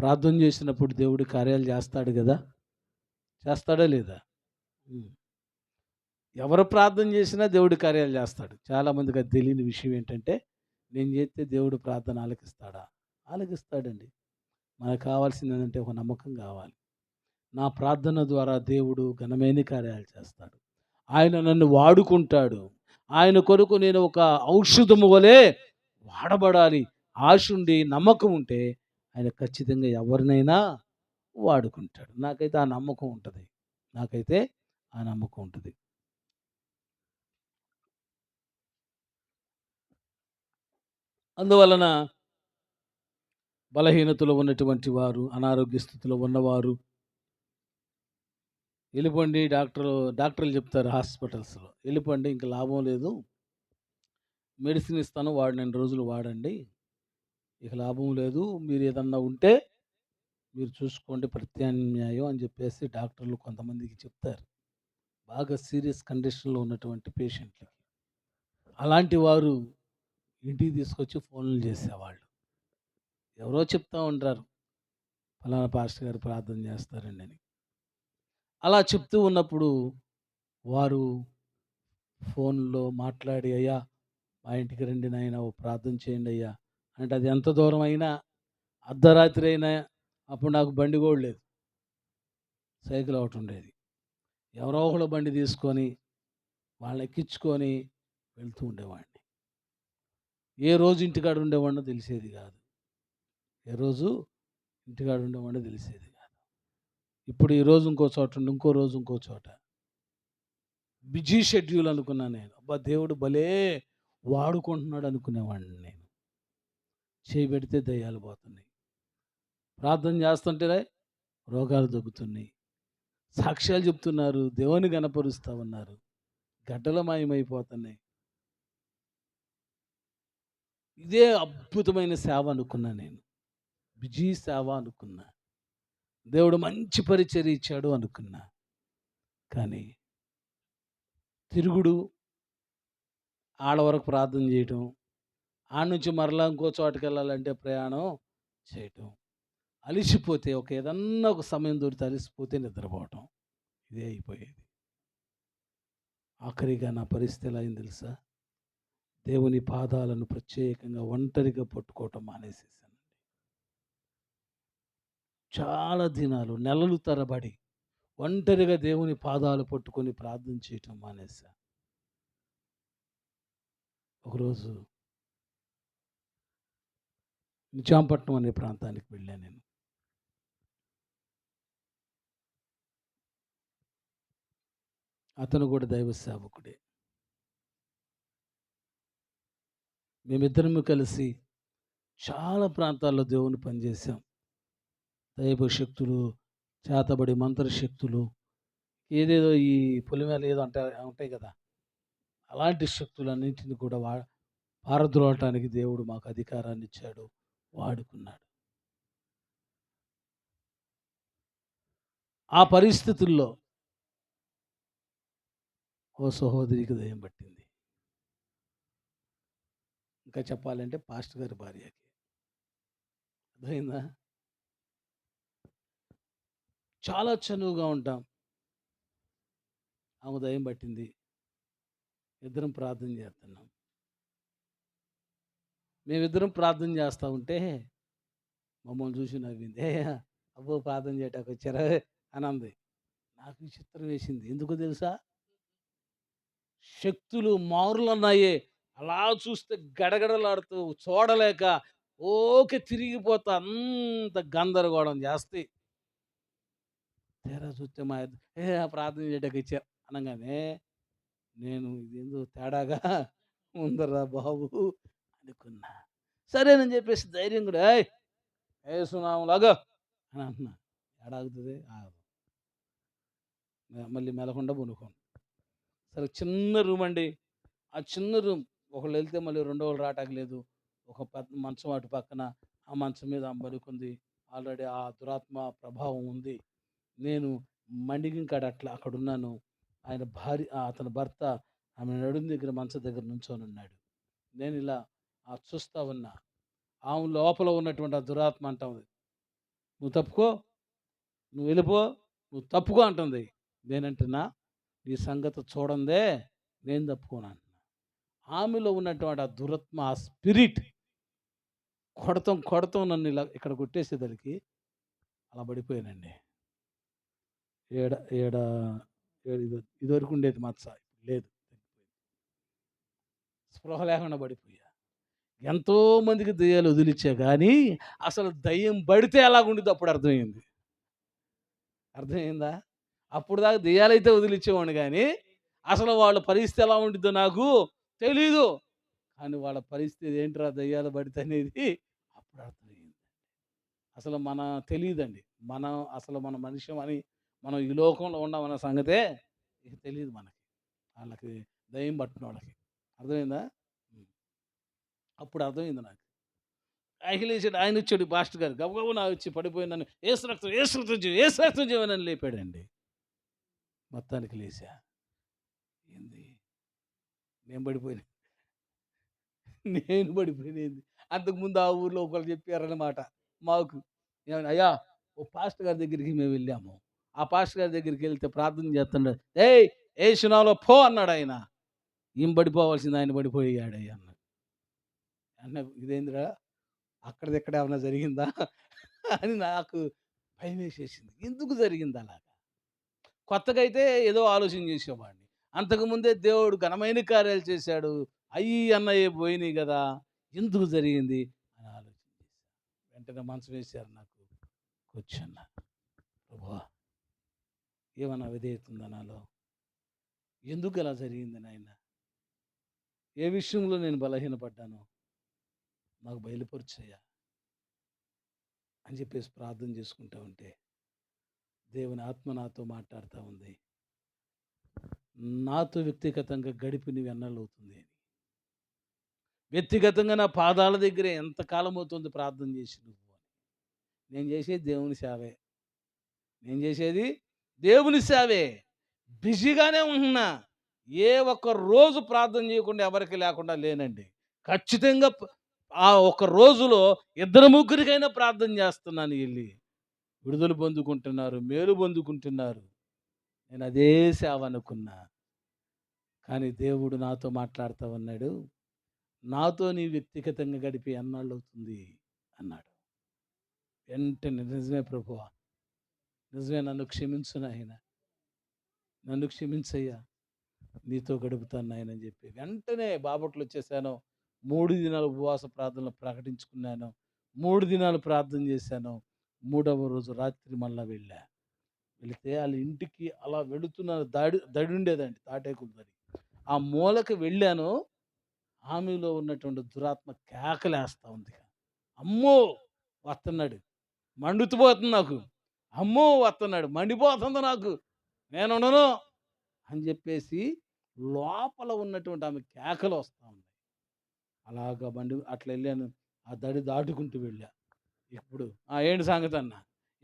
ప్రార్థన చేసినప్పుడు దేవుడు కార్యాలు చేస్తాడు కదా? చేస్తాడా లేదా. ఎవరు ప్రార్థన చేసినా దేవుడు కార్యాలు చేస్తాడు. చాలామందికి అది తెలియని విషయం ఏంటంటే నేను చేస్తే దేవుడు ప్రార్థన ఆలకిస్తాడా? ఆలకిస్తాడండి. మనకు కావాల్సింది ఏంటంటే ఒక నమ్మకం కావాలి. నా ప్రార్థన ద్వారా దేవుడు ఘనమైన కార్యాలు చేస్తాడు. ఆయన నన్ను వాడుకుంటాడు. ఆయన కొరకు నేను ఒక ఔషధము వలె వాడబడాలి. ఆశ ఉండి నమ్మకం ఉంటే ఆయన ఖచ్చితంగా ఎవరినైనా వాడుకుంటాడు. నాకైతే ఆ నమ్మకం ఉంటుంది. నాకైతే ఆ నమ్మకం ఉంటుంది. అందువలన బలహీనతలో ఉన్నటువంటి వారు అనారోగ్య స్థితిలో ఉన్నవారు వెళ్ళిపోండి డాక్టర్ డాక్టర్లు చెప్తారు హాస్పిటల్స్లో. వెళ్ళిపోండి ఇంకా లాభం లేదు. మెడిసిన్ ఇస్తాను వాడినన్ని రోజులు వాడండి. ఇక లాభం లేదు. మీరు ఏదన్నా ఉంటే మీరు చూసుకోండి ప్రత్యామ్నాయం అని చెప్పేసి డాక్టర్లు కొంతమందికి చెప్తారు. బాగా సీరియస్ కండిషన్లో ఉన్నటువంటి పేషెంట్లకి. అలాంటి వారు ఇంటికి తీసుకొచ్చి ఫోన్లు చేసేవాళ్ళు. ఎవరో చెప్తూ ఉంటారు ఫలానా పాస్టర్ గారు ప్రార్థన చేస్తారండి అని. అలా చెప్తూ ఉన్నప్పుడు వారు ఫోన్లో మాట్లాడి అయ్యా మా ఇంటికి రండి నాయన ఓ ప్రార్థన చేయండి అయ్యా. అంటే అది ఎంత దూరం అయినా అర్ధరాత్రి అయినా అప్పుడు నాకు బండి కూడా లేదు. సైకిల్ ఒకటి ఉండేది. ఎవరో ఒకళ్ళు బండి తీసుకొని వాళ్ళని ఎక్కించుకొని వెళ్తూ ఉండేవాడిని. ఏ రోజు ఇంటికాడ ఉండేవాడినో తెలిసేది కాదు. ఏ రోజు ఇంటికాడ ఉండేవాడినో తెలిసేది కాదు. ఇప్పుడు ఈ రోజు ఇంకో చోట ఉండి ఇంకో రోజు ఇంకో చోట. బిజీ షెడ్యూల్ అనుకున్నాను నేను. అబ్బా దేవుడు భలే వాడుకుంటున్నాడు అనుకునేవాడిని నేను. చేయబెడితే దయ్యాలు పోతున్నాయి. ప్రార్థన చేస్తుంటే రోగాలు తగ్గుతున్నాయి. సాక్ష్యాలు చెప్తున్నారు. దేవుని గనపరుస్తూ ఉన్నారు. గడ్డల మాయమైపోతున్నాయి. ఇదే అద్భుతమైన సేవ అనుకున్నా నేను. బిజీ సేవ అనుకున్నా. దేవుడు మంచి పరిచర్య ఇచ్చాడు అనుకున్నా. కానీ తిరుగుడు ఆడవరకు ప్రార్థన చేయటం ఆడ నుంచి మరలా ఇంకో చోటుకి వెళ్ళాలంటే ప్రయాణం చేయటం. అలిసిపోతే ఒక ఏదన్నా ఒక సమయం దొరికితే అలిసిపోతే నిద్రపోవటం. ఇదే అయిపోయేది. ఆఖరిగా నా పరిస్థితి ఎలా అయింది తెలుసా? దేవుని పాదాలను ప్రత్యేకంగా ఒంటరిగా పట్టుకోవటం మానేసేసాను చాలా దినాలు నెలలు తరబడి ఒంటరిగా దేవుని పాదాలు పట్టుకొని ప్రార్థన చేయటం మానేసా ఒకరోజు నిజాంపట్నం అనే ప్రాంతానికి వెళ్ళాను నేను. అతను కూడా దైవ సేవకుడే. మేమిద్దరము కలిసి చాలా ప్రాంతాల్లో దేవుని పనిచేసాం దైవ శక్తులు చేతబడి మంత్రశక్తులు ఏదేదో ఈ పొలిమేల ఏదో అంటే ఉంటాయి కదా. అలాంటి శక్తులన్నింటిని కూడా వా పారద్రోలటానికి దేవుడు మాకు అధికారాన్ని ఇచ్చాడు. వాడుకున్నాడు. ఆ పరిస్థితుల్లో ఓ సహోదరికి దయ్యం పట్టింది. ఇంకా చెప్పాలంటే పాస్టర్ గారి భార్యకి. అర్థమైందా? చాలా చనువుగా ఉంటాం. ఆమె దయ్యం పట్టింది. ఇద్దరం ప్రార్థన చేస్తున్నాం. మేమిద్దరం ప్రార్థన చేస్తూ ఉంటే మమ్మల్ని చూసి నవ్వింది ఏ అబ్బో! ప్రార్థన చేయటానికి వచ్చారా? అని అంది. నాకు విచిత్రం వేసింది. ఎందుకు తెలుసా? శక్తులు మారులున్నాయే. అలా చూస్తే గడగడలాడుతూ చూడలేక ఓకే తిరిగిపోతా అంత గందరగోళం చేస్తే. తీరా చూస్తే మా ఏ ప్రార్థన చేయడానికి వచ్చారు అనగానే నేను ఇదేందో తేడాగా ఉందరా బాబు. అనుకున్నా. సరేనని చెప్పేసి ధైర్యం కూడా ఏ వేసునాములాగా అని అంటున్నా. ఏడాగుతుంది? ఆగదు మళ్ళీ మెలకుండా పనుకోను సరే చిన్న రూమ్ అండి. ఆ చిన్న రూమ్ ఒకళ్ళు వెళ్తే మళ్ళీ రెండో వాళ్ళు రావటానికి లేదు. ఒక పెద్ద మంచం అటు పక్కన ఆ మంచం మీద ఆమె పడుకుంది ఆల్రెడీ ఆ దురాత్మ ప్రభావం ఉంది. నేను మండిగింకాడ అట్లా అక్కడ ఉన్నాను ఆయన భార్య ఆ అతని భర్త ఆమె నడుము దగ్గర మంచం దగ్గర నుంచొని ఉన్నాడు. నేను ఇలా ఆ చూస్తా ఉన్నా. ఆమె లోపల ఉన్నటువంటి ఆ దురాత్మ అంటుంది ఉంది. నువ్వు తప్పుకో. నువ్వు వెళ్ళిపో. నువ్వు తప్పుకో అంటుంది. నేనంటున్నా నీ సంగతి చూడందే. నేను తప్పుకోను అంటున్నా. ఆమెలో ఉన్నటువంటి ఆ దురత్మ ఆ స్పిరిట్ కొడతాం కొడతాం నన్ను ఇలా ఇక్కడ కొట్టేసేదానికి అలా పడిపోయానండి. ఏడ ఏడ ఇది- ఇదివరకు ఉండేది మచ్చ లేదు. స్పృహ లేకుండా పడిపోయా. ఎంతోమందికి దయ్యాలు వదిలిచ్చా కానీ అసలు దయ్యం పడితే ఎలాగుండిద్దో అప్పుడు అర్థమైంది. అర్థమైందా? అప్పుడు దాకా దెయ్యాలైతే వదిలిచ్చేవాడిని కానీ అసలు వాళ్ళ పరిస్థితి ఎలా ఉండిద్దో నాకు తెలీదు. కానీ వాళ్ళ పరిస్థితి ఏంట్రా దయ్యాలు పడితే అనేది అప్పుడు అర్థమైంది. అసలు మన తెలియదండి మనం అసలు మన మనిషి అని మనం ఈ లోకంలో ఉన్నామన్న సంగతే తెలియదు మనకి. వాళ్ళకి దయ్యం పట్టిన వాళ్ళకి. అర్థమైందా? అప్పుడు అర్థమైంది నాకు. అఖిలేశాడు ఆయన వచ్చాడు పాస్టర్ గారు గబగబు నా వచ్చి పడిపోయి నన్ను ఏసు రక్తం ఏసు రక్తం జీవం ఏ రక్తం జీవం లేపాడండి. మొత్తానికి లేచా ఏంది? నేను పడిపోయినా నేను పడిపోయినది అంతకుముందు ఆ ఊర్లో ఒకరు చెప్పారన్నమాట మాకు. అయ్యా ఓ పాస్టర్ గారి దగ్గరికి మేము వెళ్ళాము. ఆ పాస్టర్ గారి దగ్గరికి వెళ్తే ప్రార్థన చేస్తున్నాడు ఏయ్ ఏ సునాలో పో అన్నాడు ఆయన. ఈయన పడిపోవాల్సింది ఆయన పడిపోయాడు అన్నాడు. అన్న ఇదేందిరా? అక్కడిదెక్కడ ఏమైనా జరిగిందా? అని నాకు భయం వేసేసింది. ఎందుకు జరిగింది అలాగా? కొత్తగా అయితే ఏదో ఆలోచన చేసేవాడిని. అంతకుముందే దేవుడు ఘనమైన కార్యాలు చేశాడు. అయ్యి అన్నయ్య పోయినాయి కదా! ఎందుకు జరిగింది? అని ఆలోచన చేశాను వెంటనే మనసు వేశారు నాకు కూర్చున్నా ప్రభా ఏమన్నా విధేయతుందా నాలో? ఎందుకు అలా జరిగింది నాయన? ఏ విషయంలో నేను బలహీనపడ్డాను? నాకు బయలుపరిచయ్యా అని చెప్పేసి ప్రార్థన చేసుకుంటూ ఉంటే దేవుని ఆత్మ నాతో మాట్లాడుతూ ఉంది. నాతో వ్యక్తిగతంగా గడిపి నీ వెన్నలవుతుంది అవుతుంది అని. వ్యక్తిగతంగా నా పాదాల దగ్గరే ఎంతకాలం అవుతుంది ప్రార్థన చేసి నువ్వు అని. నేను చేసేది దేవుని సేవే. నేను చేసేది దేవుని సేవే. బిజీగానే ఉంటున్నా. ఏ ఒక్క రోజు ప్రార్థన చేయకుండా ఎవరికి లేకుండా లేనండి. ఖచ్చితంగా ఆ ఒక రోజులో ఇద్దరు ముగ్గురికైనా ప్రార్థన చేస్తున్నాను వెళ్ళి. విడుదల పొందుకుంటున్నారు మేలు పొందుకుంటున్నారు. నేను అదే సేవ అనుకున్నా. కానీ దేవుడు నాతో మాట్లాడుతూ ఉన్నాడు. నాతో నీ వ్యక్తిగతంగా గడిపి ఎన్నాళ్ళు అవుతుంది? అన్నాడు. వెంటనే నిజమే ప్రభు. నిజమే నన్ను క్షమించు నాయన. నన్ను క్షమించయ్యా. నీతో గడుపుతాను నాయన అని చెప్పి. వెంటనే బాపట్లు వచ్చేసాను. మూడు దినాలు ఉపవాస ప్రార్థనలు ప్రకటించుకున్నాను. మూడు దినాలు ప్రార్థన చేశాను. మూడవ రోజు రాత్రి మళ్ళా వెళ్ళా. వెళితే వాళ్ళ ఇంటికి అలా వెళుతున్న దాడి దడి ఉండేదండి తాటేకులు దడి. ఆ మూలకి వెళ్ళాను. ఆమెలో ఉన్నటువంటి దురాత్మ కేకలేస్తా ఉంది అమ్మో! వస్తున్నాడు మండుతుపోతుంది నాకు. అమ్మో! వస్తున్నాడు మండిపోతుంది నాకు. నేను అని చెప్పేసి లోపల ఉన్నటువంటి ఆమె కేకలు వస్తూ ఉన్నాయి. అలాగా బండి అట్లా వెళ్ళాను ఆ దడి దాటుకుంటూ వెళ్ళా. ఇప్పుడు ఆ ఏంటి సంగతి అన్న?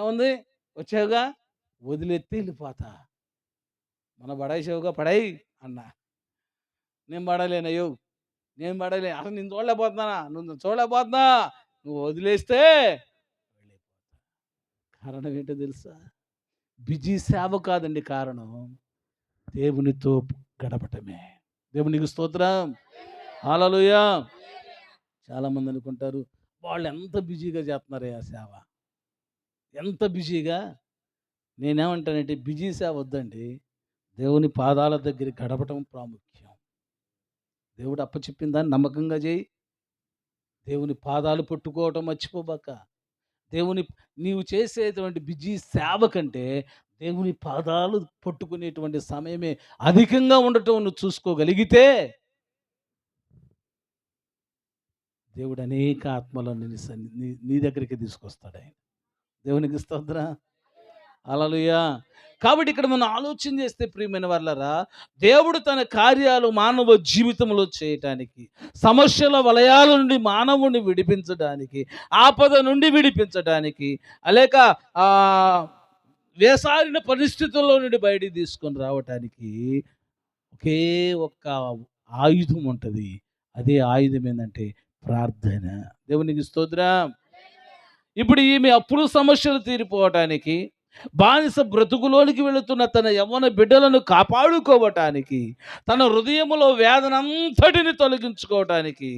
ఏముంది? వచ్చావుగా? వదిలెత్తి వెళ్ళిపోతా. మన పడేసావుగా పడాయి అన్నా. నేను పడలేనయ్యో. నేను పడలే. అసలు నేను చూడలేకపోతున్నానా నువ్వు చూడలేకపోతున్నా. నువ్వు వదిలేస్తే కారణం ఏంటో తెలుసా? బిజీ సేవ కాదండి కారణం. దేవునితో గడపటమే. దేవునికి స్తోత్రం. హాలలుయా. చాలామంది అనుకుంటారు వాళ్ళు ఎంత బిజీగా చేస్తున్నారే ఆ సేవ? ఎంత బిజీగా? నేనేమంటానంటే బిజీ సేవ వద్దండి. దేవుని పాదాల దగ్గర గడపటం ప్రాముఖ్యం. దేవుడు అప్పచెప్పిన దాన్ని నమ్మకంగా చేయి. దేవుని పాదాలు పట్టుకోవటం మర్చిపోబాక. దేవుని నీవు చేసేటువంటి బిజీ సేవ కంటే దేవుని పాదాలు పట్టుకునేటువంటి సమయమే అధికంగా ఉండటం నువ్వు చూసుకోగలిగితే దేవుడు అనేక ఆత్మలను నీ నీ నీ దగ్గరికి తీసుకొస్తాడు ఆయన. దేవునికి స్తోత్ర. అలలుయా కాబట్టి ఇక్కడ మనం ఆలోచన చేస్తే ప్రియమైన వాళ్ళరా దేవుడు తన కార్యాలు మానవ జీవితంలో చేయటానికి సమస్యల వలయాల నుండి మానవుని విడిపించడానికి ఆపద నుండి విడిపించడానికి లేక వేసారిన పరిస్థితుల్లో నుండి బయటికి తీసుకొని రావటానికి ఒకే ఒక్క ఆయుధం ఉంటుంది. అదే ఆయుధం ఏంటంటే ప్రార్థన. దేవునికి స్తోత్రం. ఇప్పుడు ఈమె అప్పులు సమస్యలు తీరిపోవటానికి బానిస బ్రతుకులోనికి వెళుతున్న తన యవ్వన బిడ్డలను కాపాడుకోవటానికి తన హృదయములో వేదనంతటిని తొలగించుకోవటానికి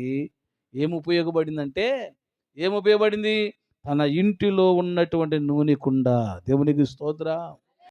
ఏమి ఉపయోగపడిందంటే ఏమి ఉపయోగపడింది? తన ఇంటిలో ఉన్నటువంటి నూనె కుండ. దేవునికి స్తోత్ర.